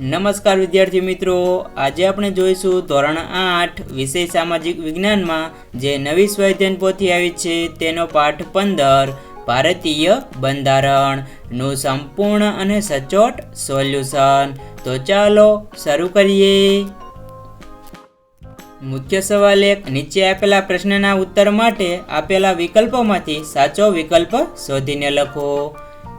નમસ્કાર વિદ્યાર્થી મિત્રો. આજે આપણે જોઈશું ધોરણ આઠ વિષય સામાજિક વિજ્ઞાનમાં જે નવી સ્વાધ્યાયન પોથી આવી છે તેનો પાઠ પંદર, ભારતીય બંધારણનું સંપૂર્ણ અને સચોટ સોલ્યુશન. તો ચાલો શરૂ કરીએ. મુખ્ય સવાલ એક, નીચે આપેલા પ્રશ્નના ઉત્તર માટે આપેલા વિકલ્પોમાંથી સાચો વિકલ્પ શોધીને લખો.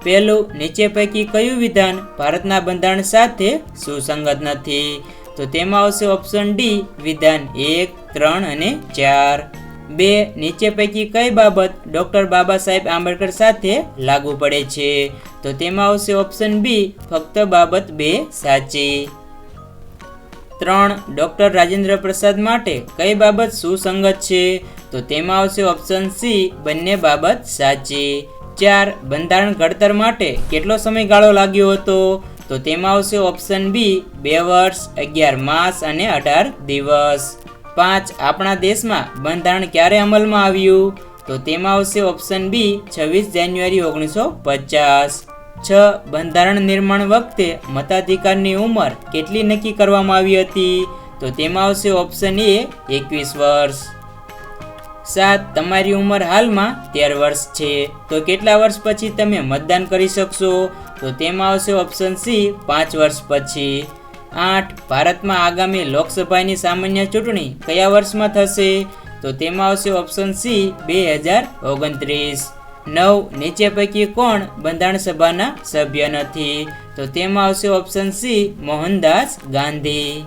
પહેલું નીચે પૈકી કયું વિધાન ભારતના બંધારણ સાથે સુસંગત નથી? તો તેમાં આવશે ઓપ્શન ડી વિધાન એક, ત્રણ અને ચાર. બે, નીચે પૈકી કઈ બાબત ડોક્ટર બાબા સાહેબ આંબેડકર સાથે લાગુ પડે છે? તો તેમાં આવશે ઓપ્શન બી ફક્ત બાબત બે સાચી. ત્રણ, ડોક્ટર રાજેન્દ્ર પ્રસાદ માટે કઈ બાબત સુસંગત છે? તો તેમાં આવશે ઓપ્શન સી બંને બાબત સાચી. ચાર બંધારણ ઘડતર માટે કેટલો સમયગાળો લાગ્યો હતો? તો તેમાં આવશે ઓપ્શન બી બે વર્ષ, અગિયાર માસ અને અઢાર દિવસ. પાંચ, આપણા દેશમાં બંધારણ ક્યારે અમલમાં આવ્યું? તો તેમાં આવશે ઓપ્શન બી છવ્વીસ જાન્યુઆરી ઓગણીસો પચાસ. છ, બંધારણ નિર્માણ વખતે મતાધિકારની ઉંમર કેટલી નક્કી કરવામાં આવી હતી? તો તેમાં આવશે ઓપ્શન એ એકવીસ વર્ષ. સાત તમારી ઉંમર હાલમાં તેર વર્ષ છે. તો કેટલા વર્ષ પછી તમે મતદાન કરી શકશો? તો તેમાં આવશે ઓપ્શન સી, પાંચ વર્ષ પછી. આઠ, ભારતમાં આગામી લોકસભાની સામાન્ય ચૂંટણી કયા વર્ષમાં થશે? તો તેમાં આવશે ઓપ્શન સી, બે હજાર ઓગણત્રીસ. નવ, નીચે પૈકી કોણ બંધારણ સભાના સભ્ય નથી? તો તેમાં આવશે ઓપ્શન સી, મોહનદાસ ગાંધી.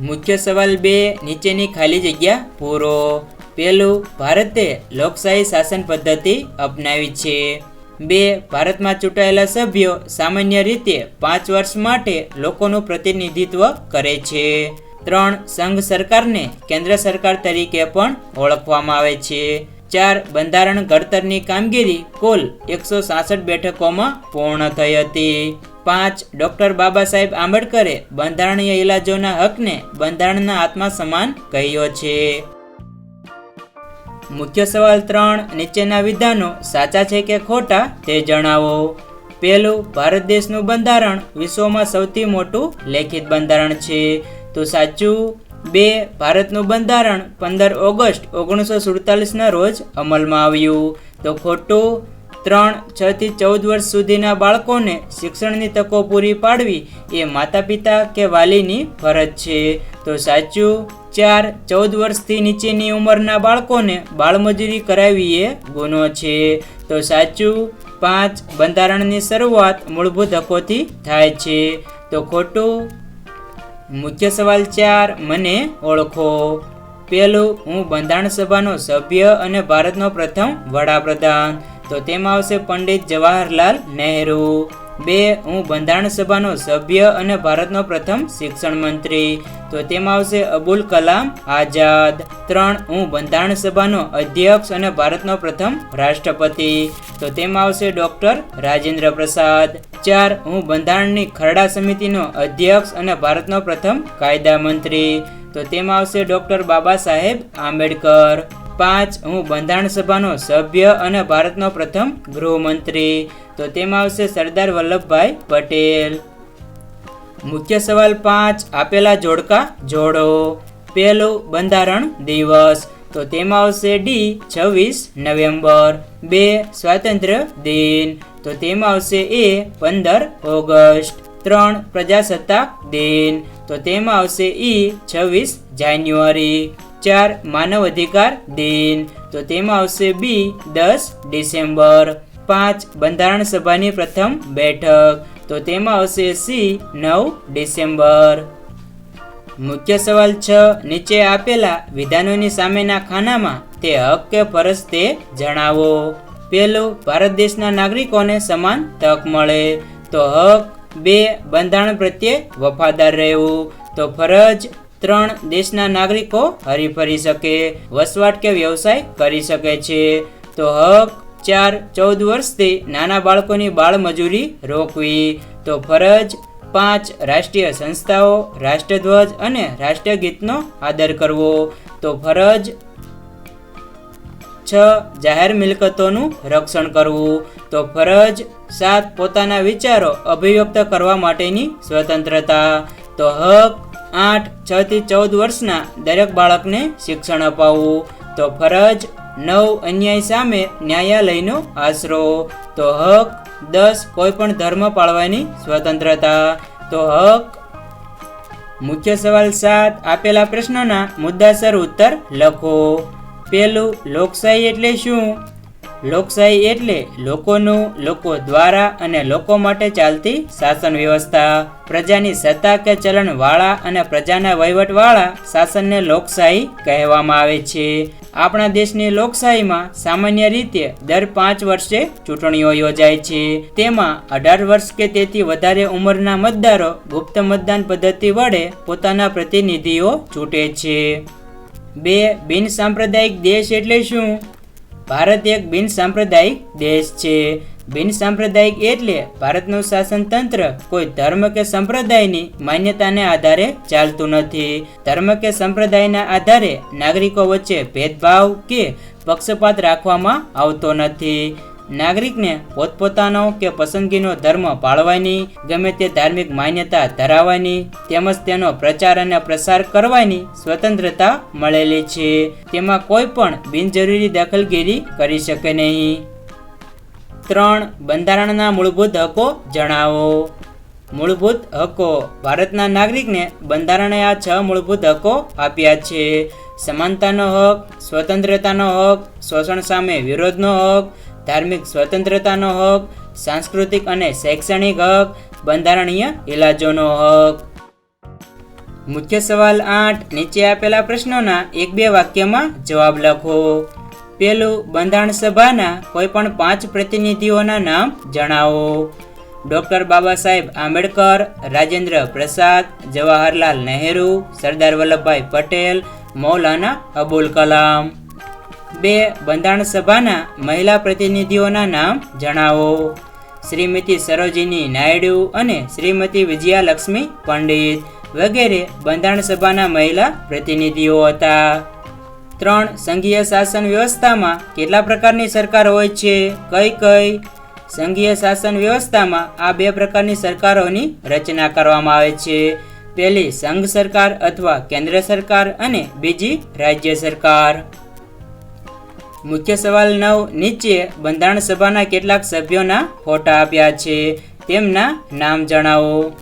મુખ્ય સવાલ બે, નીચેની ખાલી જગ્યા પૂરો. પહેલું, ભારતે લોકશાહી શાસન પદ્ધતિ અપનાવી છે. બે, ભારતમાં ચૂંટાયેલા સભ્યો સામાન્ય રીતે પાંચ વર્ષ માટે લોકોનું પ્રતિનિધિત્વ કરે છે. ત્રણ, સંઘ સરકારને કેન્દ્ર સરકાર તરીકે પણ ઓળખવામાં આવે છે. ચાર, બંધારણ ઘડતરની કામગીરી કુલ એકસો સાસઠ બેઠકોમાં પૂર્ણ થઈ હતી. પાંચ, ડૉક્ટર બાબા સાહેબ આંબેડકરે બંધારણીય ઇલાજોના હકને બંધારણના આત્મા સમાન કહ્યો છે. મુખ્ય સવાલ ત્રણ, નીચેના વિધાનો સાચા છે કે ખોટા તે જણાવો. પહેલું, ભારત દેશનું બંધારણ વિશ્વમાં સૌથી મોટું લેખિત બંધારણ છે. તો સાચું? બે, ભારતનું બંધારણ પંદર ઓગસ્ટ ઓગણીસો સુડતાલીસના રોજ અમલમાં આવ્યું. તો ખોટું? ત્રણ છ થી ચૌદ વર્ષ સુધીના બાળકોને શિક્ષણની તકો પૂરી પાડવી એ માતા પિતા કે વાલીની ફરજ છે. તો સાચું, ચાર, ચૌદ વર્ષથી નીચેની ઉંમરના બાળકોને બાળમજૂરી કરાવવી એ ગુનો છે. તો સાચું, પાંચ, બંધારણની શરૂઆત મૂળભૂત હકોથી થાય છે. તો ખોટું? મુખ્ય સવાલ ચાર, મને ઓળખો. પહેલું, હું બંધારણ સભાનો સભ્ય અને ભારતનો પ્રથમ વડાપ્રધાન. તો તેમાં આવશે પંડિત જવાહરલાલ નહેરુ. બે, હું બંધારણ સભાનો સભ્ય અને ભારતનો પ્રથમ શિક્ષણ મંત્રી. તો તેમાં આવશે અબુલ કલામ આઝાદ. ત્રણ, હું બંધારણ સભાનો અધ્યક્ષ અને ભારતનો પ્રથમ રાષ્ટ્રપતિ. તો તેમાં આવશે ડૉક્ટર રાજેન્દ્ર પ્રસાદ. ચાર, હું બંધારણની ખરડા સમિતિનો અધ્યક્ષ અને ભારતનો પ્રથમ કાયદા મંત્રી. તો તેમાં આવશે ડૉક્ટર બાબા સાહેબ આંબેડકર. પાંચ, હું બંધારણ સભાનો સભ્ય અને ભારતનો પ્રથમ ગૃહમંત્રી. તો તેમાં આવશે સરદાર વલ્લભભાઈ પટેલ. મુખ્ય સવાલ પાંચ, આપેલા જોડકા જોડો. પહેલું, બંધારણ દિવસ. તો તેમાં આવશે ડી, છવ્વીસ નવેમ્બર. બે, સ્વાતંત્ર્ય દિન. તો તેમાં આવશે એ, પંદર ઓગસ્ટ. ત્રણ, પ્રજાસત્તાક દિન. તો તેમાં આવશે ઈ, છવ્વીસ જાન્યુઆરી. ચાર માનવ અધિકાર દિન. તો તેમાં આવશે બી, દસ ડિસેમ્બર. પાંચ બંધારણ સભાની પ્રથમ બેઠક. તો તેમાં આવશે સી, નવ ડિસેમ્બર. મુખ્ય સવાલ છ, નીચે આપેલા વિધાનોની સામેના ખાનામાં તે હક કે ફરજ તે જણાવો. પહેલું, ભારત દેશના નાગરિકોને સમાન તક મળે. તો હક, બે, બંધારણ પ્રત્યે વફાદાર રહેવું. તો ફરજ ત્રણ દેશના નાગરિકો હરીફરી શકે વસવાટ કે વ્યવસાય કરી શકે છે. તો હક, ચાર, ચૌદ વર્ષથી નાના બાળકોની બાળમજૂરી રોકવી. તો ફરજ, પાંચ, રાષ્ટ્રીય સંસ્થાઓ, રાષ્ટ્રધ્વજ અને રાષ્ટ્રગીતનો આદર કરવો. તો ફરજ, છ, જાહેર મિલકતોનું રક્ષણ કરવું. તો ફરજ, સાત, પોતાના વિચારો અભિવ્યક્ત કરવા માટેની સ્વતંત્રતા. તો હક આઠ, છ થી ચૌદ વર્ષના દરેક બાળકને શિક્ષણ અપાવવું. તો ફરજ, નવ અન્યાય સામે ન્યાયાલયનો આશરો. તો હક, દસ કોઈ પણ ધર્મ પાળવાની સ્વતંત્રતા. તો હક, મુખ્ય સવાલ સાત આપેલા પ્રશ્નોના મુદ્દાસર ઉત્તર લખો. પેલું લોકશાહી એટલે શું? લોકશાહી એટલે લોકોનું, લોકો દ્વારા અને લોકો માટે ચાલતી શાસન વ્યવસ્થા. પ્રજાની સત્તા કે ચલણ વાળા અને પ્રજાના વહીવટ વાળા શાસનને લોકશાહી કહેવામાં આવે છે. આપણા દેશની લોકશાહીમાં સામાન્ય રીતે દર પાંચ વર્ષે ચૂંટણીઓ યોજાય છે. તેમાં અઢાર વર્ષ કે તેથી વધારે ઉંમરના મતદારો ગુપ્ત મતદાન પદ્ધતિ વડે પોતાના પ્રતિનિધિઓ ચૂંટે છે. બે બિન સાંપ્રદાયિક દેશ એટલે શું? ભારત એક બિન સાંપ્રદાયિક દેશ છે. બિન સાંપ્રદાયિક એટલે ભારતનું શાસન તંત્ર કોઈ ધર્મ કે સંપ્રદાયની માન્યતાને આધારે ચાલતું નથી. ધર્મ કે સંપ્રદાયના આધારે નાગરિકો વચ્ચે ભેદભાવ કે પક્ષપાત રાખવામાં આવતો નથી. નાગરિકને પોતપોતાનો કે પસંદગીનો ધર્મ પાળવાની, ગમે તે ધાર્મિક માન્યતા ધરાવવાની તેમજ તેનો પ્રચાર અને પ્રસાર કરવાની સ્વતંત્રતા મળેલી છે. તેમાં કોઈ પણ બિનજરૂરી દખલગીરી કરી શકે નહીં. ત્રણ, બંધારણના મૂળભૂત હકો જણાવો. મૂળભૂત હકો. ભારતના નાગરિકને બંધારણે આ છ મૂળભૂત હકો આપ્યા છે. સમાનતાનો હક, સ્વતંત્રતાનો હક, શોષણ સામે વિરોધનો હક ધાર્મિક સ્વતંત્રતાનો હક, સાંસ્કૃતિક અને શૈક્ષણિક હક, બંધારણીય ઇલાજોનો હક. મુખ્ય સવાલ આઠ, નીચે આપેલા પ્રશ્નોના એક બે વાક્યમાં જવાબ લખો. પેલું બંધારણ સભાના કોઈ પણ પાંચ પ્રતિનિધિઓના નામ જણાવો. ડૉક્ટર બાબા સાહેબ આંબેડકર, રાજેન્દ્ર પ્રસાદ, જવાહરલાલ નહેરુ, સરદાર વલ્લભભાઈ પટેલ, મૌલાના અબુલ કલામ. બે બંધારણ સભાના મહિલા પ્રતિનિધિઓના નામ જણાવો. શ્રીમતી સરોજિની નાયડુ અને શ્રીમતી વિજયાલક્ષ્મી પંડિત વગેરે બંધારણ સભાના મહિલા પ્રતિનિધિઓ હતા. ત્રણ સંઘીય શાસન વ્યવસ્થામાં કેટલા પ્રકારની સરકાર હોય છે? કઈ કઈ? સંઘીય શાસન વ્યવસ્થામાં આ બે પ્રકારની સરકારોની રચના કરવામાં આવે છે. પહેલી સંઘ સરકાર અથવા કેન્દ્ર સરકાર અને બીજી રાજ્ય સરકાર. મુખ્ય સવાલ નવ. નીચે બંધારણ સભાના કેટલાક સભ્યોના ફોટા આપ્યા છે. તેમના નામ જણાવો.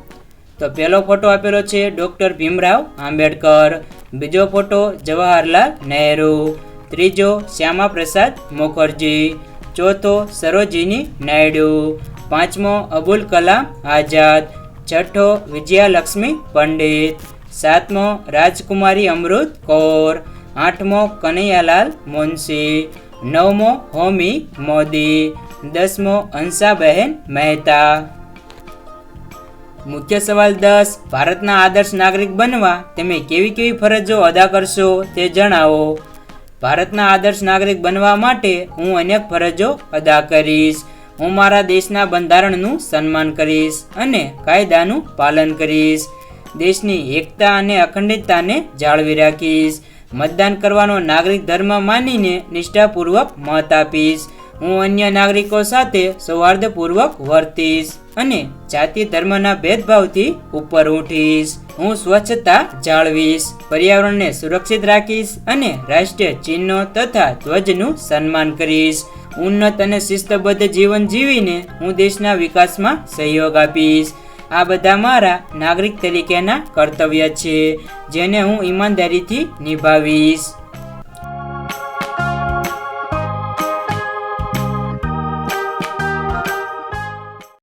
તો પહેલો ફોટો આપેલો છે ડૉક્ટર ભીમરાવ આંબેડકર. બીજો ફોટો જવાહરલાલ નહેરુ. ત્રીજો શ્યામા પ્રસાદ મુખર્જી. ચોથો સરોજીની નાયડુ. પાંચમો અબુલ કલામ આઝાદ. છઠ્ઠો વિજયાલક્ષ્મી પંડિત. સાતમો રાજકુમારી અમૃત કૌર. આઠમો કનૈયાલાલ મુનશી. નવમો હોમી મોદી. દસમો હંસાબહેન મહેતા. મુખ્ય સવાલ દસ, ભારતના આદર્શ નાગરિક બનવા તમે કેવી કેવી ફરજો અદા કરશો તે જણાવો. ભારતના આદર્શ નાગરિક બનવા માટે હું અનેક ફરજો અદા કરીશ. હું મારા દેશના બંધારણનું સન્માન કરીશ અને કાયદાનું પાલન કરીશ. દેશની એકતા અને અખંડિતતાને જાળવી રાખીશ. મતદાન કરવાનો નાગરિક ધર્મ માનીને નિષ્ઠાપૂર્વક મત આપીશ. હું અન્ય નાગરિકો સાથે સૌહાર્દપૂર્વક વર્તીશ અને જાતિ ધર્મના ભેદભાવથી ઉપર ઉઠીશ. હું સ્વચ્છતા જાળવીશ, પર્યાવરણને સુરક્ષિત રાખીશ અને રાષ્ટ્રીય ચિહ્નો તથા ધ્વજનું સન્માન કરીશ. ઉન્નત અને શિસ્તબદ્ધ જીવન જીવીને હું દેશના વિકાસમાં સહયોગ આપીશ. આ બધા મારા નાગરિક તરીકેના કર્તવ્ય છે જેને હું ઈમાનદારીથી નિભાવીશ.